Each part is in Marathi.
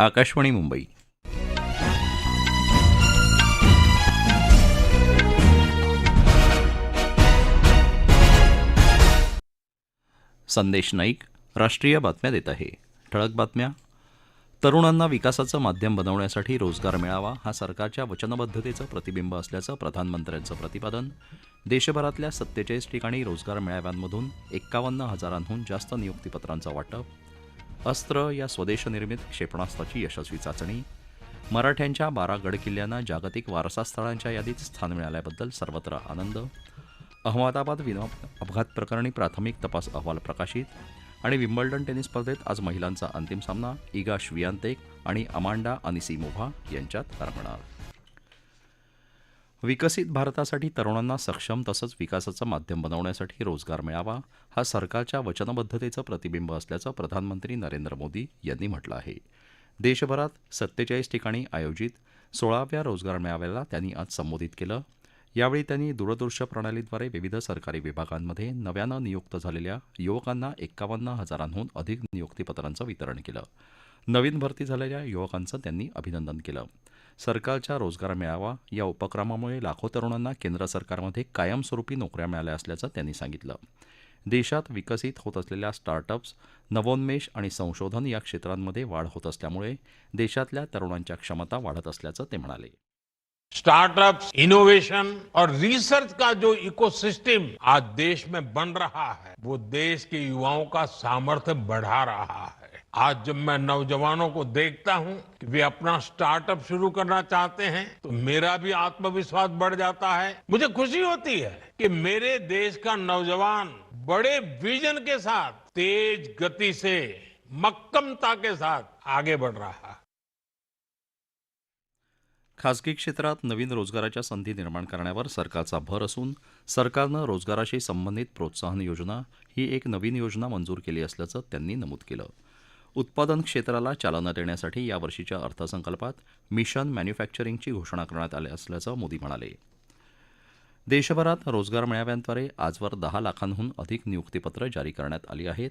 आकाशवाणी मुंबई. संदेश नाईक राष्ट्रीय बातम्या देत आहे. ठळक बातम्या. तरुणांना विकासाचं माध्यम बनवण्यासाठी रोजगार मिळावा हा सरकारच्या वचनबद्धतेचं प्रतिबिंब असल्याचं प्रधानमंत्र्यांचं प्रतिपादन. देशभरातल्या सत्तेचाळीस ठिकाणी रोजगार मेळाव्यांमधून एक्कावन्न हजारांहून जास्त नियुक्तीपत्रांचं वाटप. अस्त्र या स्वदेशनिर्मित क्षेपणास्त्राची यशस्वी चाचणी. मराठ्यांच्या बारा गडकिल्ल्यांना जागतिक वारसा स्थळांच्या यादीत स्थान मिळाल्याबद्दल सर्वत्र आनंद. अहमदाबाद विनोद अपघात प्रकरणी प्राथमिक तपास अहवाल प्रकाशित आणि विम्बल्डन टेनिस स्पर्धेत आज महिलांचा अंतिम सामना इगा श्वियांतेक आणि अमांडा अनिसीमोव्हा यांच्यात रंगणार विकसित भारतासाठी तरुणांना सक्षम तसंच विकासाचं माध्यम बनवण्यासाठी रोजगार मिळावा हा सरकारच्या वचनबद्धतेचं प्रतिबिंब असल्याचं प्रधानमंत्री नरेंद्र मोदी यांनी म्हटलं आहे. देशभरात सत्तेचाळीस ठिकाणी आयोजित सोळाव्या रोजगार मेळाव्याला त्यांनी आज संबोधित केलं. यावेळी त्यांनी दूरदृश्य प्रणालीद्वारे विविध सरकारी विभागांमध्ये नव्यानं नियुक्त झालेल्या युवकांना एक्कावन्न हजारांहून अधिक नियुक्तीपत्रांचं वितरण केलं. नवीन भरती झालेल्या युवकांचं त्यांनी अभिनंदन केलं. सरकारच्या रोजगार मेळावा या उपक्रमामुळे लाखो तरुणांना केंद्र सरकारमध्ये कायमस्वरूपी नोकऱ्या मिळाल्या असल्याचं त्यांनी सांगितलं. देशात विकसित होत असलेल्या स्टार्टअप्स नवोन्मेष आणि संशोधन या क्षेत्रांमध्ये वाढ होत असल्यामुळे देशातल्या तरुणांच्या क्षमता वाढत असल्याचं ते म्हणाले. स्टार्टअप्स इनोवेशन और रिसर्च का जो इकोसिस्टम आज देश में बन रहा है वो देश के युवाओं का सामर्थ्य बढ़ा रहा है। आज जब मैं नौजवानों को देखता हूँ कि वे अपना स्टार्टअप शुरू करना चाहते हैं तो मेरा भी आत्मविश्वास बढ़ जाता है। मुझे खुशी होती है कि मेरे देश का नौजवान बड़े विजन के साथ, तेज गति से, मक्कमता के साथ आगे बढ़ रहा है। खासगी क्षेत्रात नवीन रोजगाराच्या संधी निर्माण करण्यावर सरकारचा भर असून सरकारनं रोजगाराशी संबंधित प्रोत्साहन योजना ही एक नवीन योजना मंजूर केली असल्याचं त्यांनी नमूद केलं. उत्पादन क्षेत्राला चालना देण्यासाठी यावर्षीच्या अर्थसंकल्पात मिशन मॅन्युफॅक्चरिंगची घोषणा करण्यात आली असल्याचं मोदी म्हणाले. देशभरात रोजगार मेळाव्यांद्वारे आजवर दहा लाखांहून अधिक नियुक्तीपत्र जारी करण्यात आली आहेत.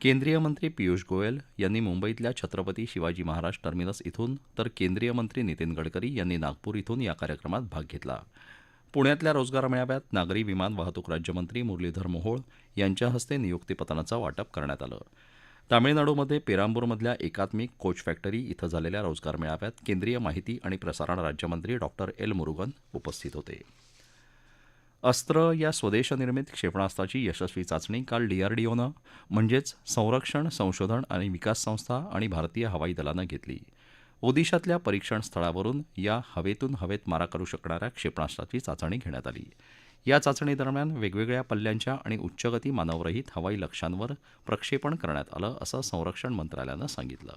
केंद्रीय मंत्री पियुष गोयल यांनी मुंबईतल्या छत्रपती शिवाजी महाराज टर्मिनस इथून तर केंद्रीय मंत्री नितीन गडकरी यांनी नागपूर इथून या कार्यक्रमात भाग घेतला. पुण्यातल्या रोजगार मेळाव्यात नागरी विमान वाहतूक राज्यमंत्री मुरलीधर मोहोळ यांच्या हस्ते नियुक्तीपत्रांचं वाटप करण्यात आलं. तामिळनाडूमध्ये पेरांबूरमधल्या एकात्मिक कोच फॅक्टरी इथं झालेल्या रोजगार मेळाव्यात केंद्रीय माहिती आणि प्रसारण राज्यमंत्री डॉक्टर एल. मुरुगन उपस्थित होते. अस्त्र या स्वदेशनिर्मित क्षेपणास्त्राची यशस्वी चाचणी काल डीआरडीओनं म्हणजेच संरक्षण संशोधन आणि विकास संस्था आणि भारतीय हवाई दलानं घेतली. ओदिशातल्या परीक्षण स्थळावरून या हवेतून हवेत मारा करू शकणाऱ्या क्षेपणास्त्राची चाचणी घेण्यात आली. या चाचणीदरम्यान वेगवेगळ्या पल्ल्यांच्या आणि उच्चगती मानवरहित हवाई लक्ष्यांवर प्रक्षेपण करण्यात आलं असं संरक्षण मंत्रालयानं सांगितलं.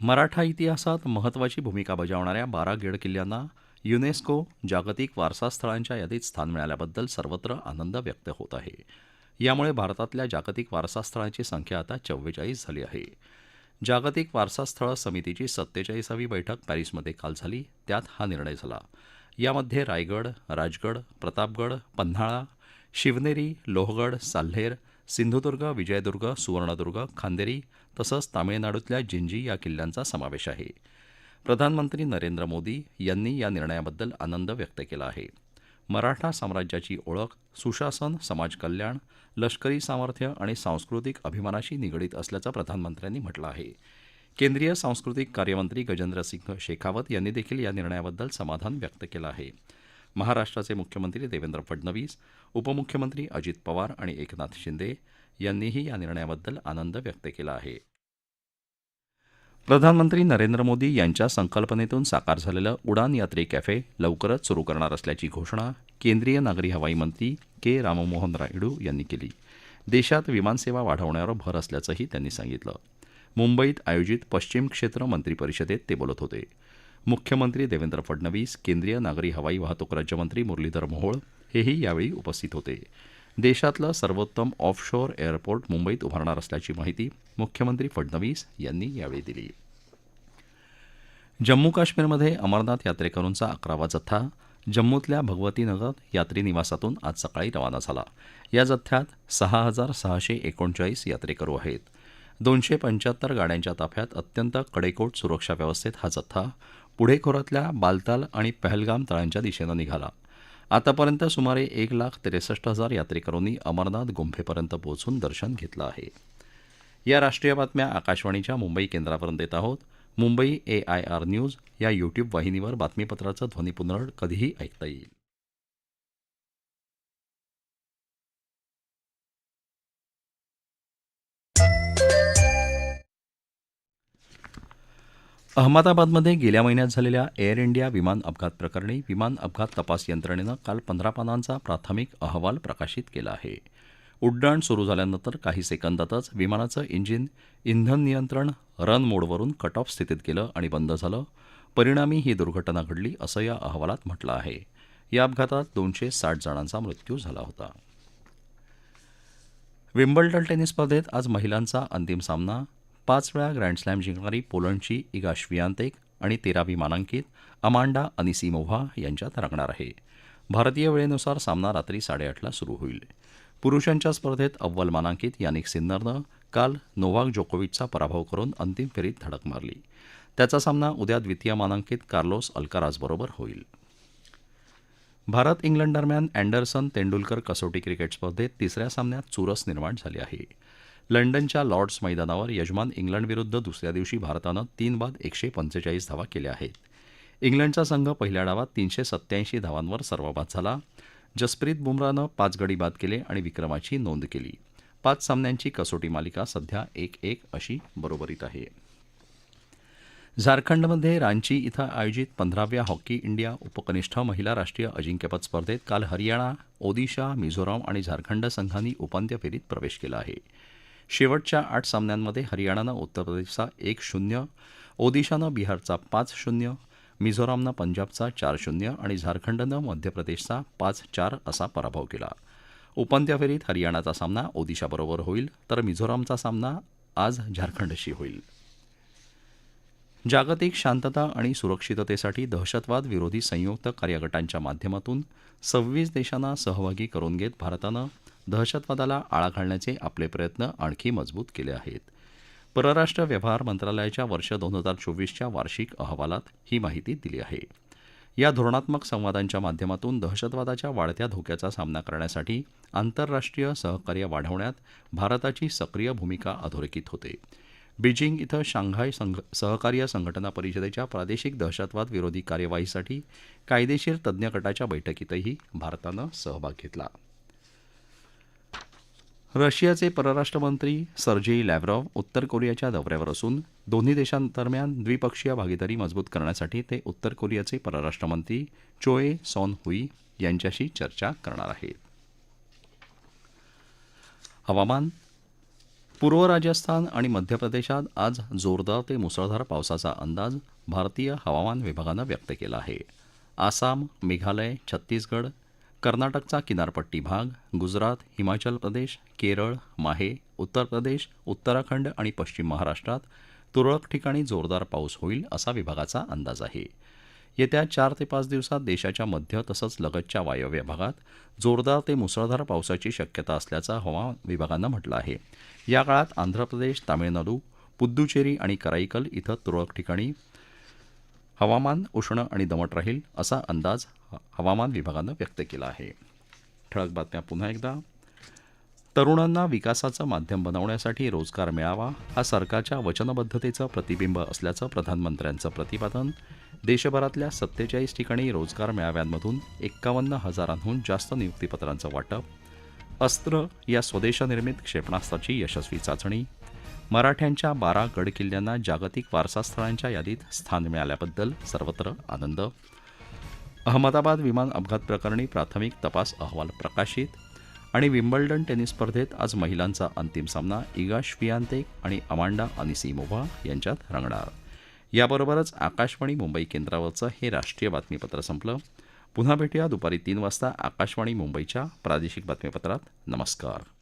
मराठा इतिहासात महत्त्वाची भूमिका बजावणाऱ्या बारा गड किल्ल्यांना युनेस्को जागतिक वारसा स्थळांच्या यादीत स्थान मिळाल्याबद्दल सर्वत्र आनंद व्यक्त होत आहे. यामुळे भारतातल्या जागतिक वारसा स्थळांची संख्या आता चव्वेचाळीस झाली आहे. जागतिक वारसा स्थळ समितीची सत्तेचाळीसावी बैठक पॅरिसमध्ये काल झाली त्यात हा निर्णय झाला. यामध्ये रायगड राजगड प्रतापगड पन्हाळा शिवनेरी लोहगड साल्हेर सिंधुदुर्ग विजयदुर्ग सुवर्णदुर्ग खांदेरी तसंच तामिळनाडूतल्या जिंजी या किल्ल्यांचा समावेश आहे. प्रधानमंत्री नरेंद्र मोदी यांनी या निर्णयाबद्दल आनंद व्यक्त केला आहे. मराठा साम्राज्याची ओळख सुशासन समाजकल्याण लष्करी सामर्थ्य आणि सांस्कृतिक अभिमानाशी निगडीत असल्याचं प्रधानमंत्र्यांनी म्हटलं आहे. केंद्रीय सांस्कृतिक कार्यमंत्री गजेंद्रसिंह शेखावत यांनी देखील या निर्णयाबद्दल समाधान व्यक्त केलं आहे. महाराष्ट्राचे मुख्यमंत्री देवेंद्र फडणवीस उपमुख्यमंत्री अजित पवार आणि एकनाथ शिंदे यांनीही या निर्णयाबद्दल आनंद व्यक्त केला आहे. प्रधानमंत्री नरेंद्र मोदी यांच्या संकल्पनेतून साकार झालेलं उडान यात्री कॅफे लवकरच सुरू करणार असल्याची घोषणा केंद्रीय नागरी हवाई मंत्री के राममोहन रायडू यांनी केली. देशात विमानसेवा वाढवण्यावर भर असल्याचंही त्यांनी सांगितलं. मुंबईत आयोजित पश्चिम क्षेत्र मंत्री परिषदेत ते बोलत होते. मुख्यमंत्री देवेंद्र फडणवीस केंद्रीय नागरी हवाई वाहतूक राज्यमंत्री मुरलीधर मोहोळ हेही यावेळी उपस्थित होते. देशातलं सर्वोत्तम ऑफशोअर एअरपोर्ट मुंबईत उभारणार असल्याची माहिती मुख्यमंत्री फडणवीस यांनी यावेळी दिली. जम्मू काश्मीरमध्ये अमरनाथ यात्रेकरूंचा अकरावा जथ्था जम्मूतल्या भगवती नगर यात्री निवासातून आज सकाळी रवाना झाला. या जथ्यात सहा हजार सहाशे एकोणचाळीस यात्रेकरू आहेत. दोनशे पंच्याहत्तर गाड्यांच्या ताफ्यात अत्यंत कडेकोट सुरक्षा व्यवस्थेत हा जत्था पुढे खोऱ्यातल्या बालताल आणि पहलगाम तळांच्या दिशेनं निघाला. आतापर्यंत सुमारे एक लाख त्रेसष्ट हजार यात्रेकरूंनी अमरनाथ गुंफेपर्यंत पोहोचून दर्शन घेतलं आहे. या राष्ट्रीय बातम्या आकाशवाणीच्या मुंबई केंद्रावरून देत आहोत. Mumbai A I R news या यूट्यूब वाहिनीवर बातमीपत्राचं ध्वनीपुनरण कधीही ऐकता येईल. अहमदाबादमध्ये गेल्या महिन्यात झालेल्या एअर इंडिया विमान अपघात प्रकरणी विमान अपघात तपास यंत्रणेनं काल पंधरा पानांचा प्राथमिक अहवाल प्रकाशित केला आहे. उड्डाण सुरू झाल्यानंतर काही सेकंदातच विमानाचं इंजिन इंधन नियंत्रण रन मोडवरून कट ऑफ स्थितीत गेलं आणि बंद झालं. परिणामी ही दुर्घटना घडली असं या अहवालात म्हटलं आहे. या अपघातात दोनशे साठ जणांचा मृत्यू झाला होता. विम्बल्डन टेनिस स्पर्धेत आज महिलांचा अंतिम सामना पाच वेळा ग्रँडस्लॅम जिंकणारी पोलंडची इगा श्वियांतेक आणि तेरावी मानांकित अमांडा अनिसिमोव्हा यांच्यात रंगणार आहे. भारतीय वेळेनुसार सामना रात्री साडेआठला सुरू होईल. पुरुषांच्या स्पर्धेत अव्वल मानांकित यानिक सिन्नरनं काल नोव्हाक जोकोविचचा पराभव करून अंतिम फेरीत धडक मारली. त्याचा सामना उद्या द्वितीय मानांकित कार्लोस अल्काराजबरोबर होईल. भारत इंग्लंड दरम्यान अँडरसन तेंडुलकर कसोटी क्रिकेट स्पर्धेत तिसऱ्या सामन्यात चुरस निर्माण झाली आहे. लंडनच्या लॉर्ड्स मैदानावर यजमान इंग्लंडविरुद्ध दुसऱ्या दिवशी भारतानं तीन बाद एकशे पंचेचाळीस धावा केल्या आहेत. इंग्लंडचा संघ पहिल्या डावात तीनशे सत्याऐंशी धावांवर सर्वबाद झाला. जसप्रीत बुमरानं पाच गडी बाद केले आणि विक्रमाची नोंद केली. पाच सामन्यांची कसोटी मालिका सध्या एक एक अशी बरोबरीत आहे. झारखंडमध्ये रांची इथं आयोजित पंधराव्या हॉकी इंडिया उपकनिष्ठ महिला राष्ट्रीय अजिंक्यपद स्पर्धेत काल हरियाणा ओदिशा मिझोराम आणि झारखंड संघांनी उपांत्य फेरीत प्रवेश केला आहे. शेवटच्या आठ सामन्यांमध्ये हरियाणानं उत्तर प्रदेशचा एक शून्य ओदिशानं बिहारचा पाच शून्य मिझोरामनं पंजाबचा चार शून्य आणि झारखंडनं मध्य प्रदेशचा पाच चार असा पराभव केला. उपांत्य फेरीत हरियाणाचा सामना ओदिशाबरोबर होईल तर मिझोरामचा सामना आज झारखंडशी होईल. जागतिक शांतता आणि सुरक्षिततेसाठी दहशतवाद विरोधी संयुक्त कार्यगटांच्या माध्यमातून सव्वीस देशांना सहभागी करून घेत भारतानं दहशतवादाला आळा घालण्याचे आपले प्रयत्न आणखी मजबूत केले आहेत. परराष्ट्र व्यवहार मंत्रालयाच्या वर्ष दोन हजार चोवीसच्या वार्षिक अहवालात ही माहिती दिली आहे. या धोरणात्मक संवादांच्या माध्यमातून दहशतवादाच्या वाढत्या धोक्याचा सामना करण्यासाठी आंतरराष्ट्रीय सहकार्य वाढवण्यात भारताची सक्रिय भूमिका अधोरेखित होते. बीजिंग इथं शांघाय संघ सहकार्य संघटना परिषदेच्या प्रादेशिक दहशतवाद विरोधी कार्यवाहीसाठी कायदेशीर तज्ज्ञ गटाच्या बैठकीतही भारतानं सहभाग घेतला. रशियाचे परराष्ट्रमंत्री सर्जेई लॅव्हरॉव उत्तर कोरियाच्या दौऱ्यावर असून दोन्ही देशांदरम्यान द्विपक्षीय भागीदारी मजबूत करण्यासाठी ते उत्तर कोरियाचे परराष्ट्रमंत्री चोए सॉन हुई यांच्याशी चर्चा करणार आहेत. हवामान पूर्व राजस्थान आणि मध्य प्रदेशात आज जोरदार ते मुसळधार पावसाचा अंदाज भारतीय हवामान विभागानं व्यक्त केला आहे. आसाम मेघालय छत्तीसगड कर्नाटकचा किनारपट्टी भाग गुजरात हिमाचल प्रदेश केरळ माहे उत्तर प्रदेश उत्तराखंड आणि पश्चिम महाराष्ट्रात तुरळक ठिकाणी जोरदार पाऊस होईल असा विभागाचा अंदाज आहे. येत्या चार ते पाच दिवसात देशाच्या मध्य तसंच लगतच्या वायव्य भागात जोरदार ते मुसळधार पावसाची शक्यता असल्याचं हवामान विभागानं म्हटलं आहे. या काळात आंध्र प्रदेश तामिळनाडू पुद्दुचेरी आणि कराईकल इथं तुरळक ठिकाणी हवामान उष्ण आणि दमट राहील असा अंदाज हवामान विभागानं व्यक्त केला आहे. ठळक बातम्या पुन्हा एकदा. तरुणांना विकासाचं माध्यम बनवण्यासाठी रोजगार मिळावा हा सरकारच्या वचनबद्धतेचं प्रतिबिंब असल्याचं प्रधानमंत्र्यांचं प्रतिपादन. देशभरातल्या सत्तेचाळीस ठिकाणी रोजगार मेळाव्यांमधून एक्कावन्न हजारांहून जास्त नियुक्तीपत्रांचं वाटप. अस्त्र या स्वदेशनिर्मित क्षेपणास्त्राची यशस्वी चाचणी. मराठ्यांच्या बारा गड किल्ल्यांना जागतिक वारसास्थळांच्या यादीत स्थान मिळाल्याबद्दल सर्वत्र आनंद. अहमदाबाद विमान अपघात प्रकरणी प्राथमिक तपास अहवाल प्रकाशित आणि विम्बल्डन टेनिस स्पर्धेत आज महिलांचा अंतिम सामना इगा श्वियांतेक आणि अमांडा अनिसिमोव्हा यांच्यात रंगणार. याबरोबरच आकाशवाणी मुंबई केंद्रावरचं हे राष्ट्रीय बातमीपत्र संपलं. पुन्हा भेटूया दुपारी तीन वाजता आकाशवाणी मुंबईच्या प्रादेशिक बातमीपत्रात. नमस्कार.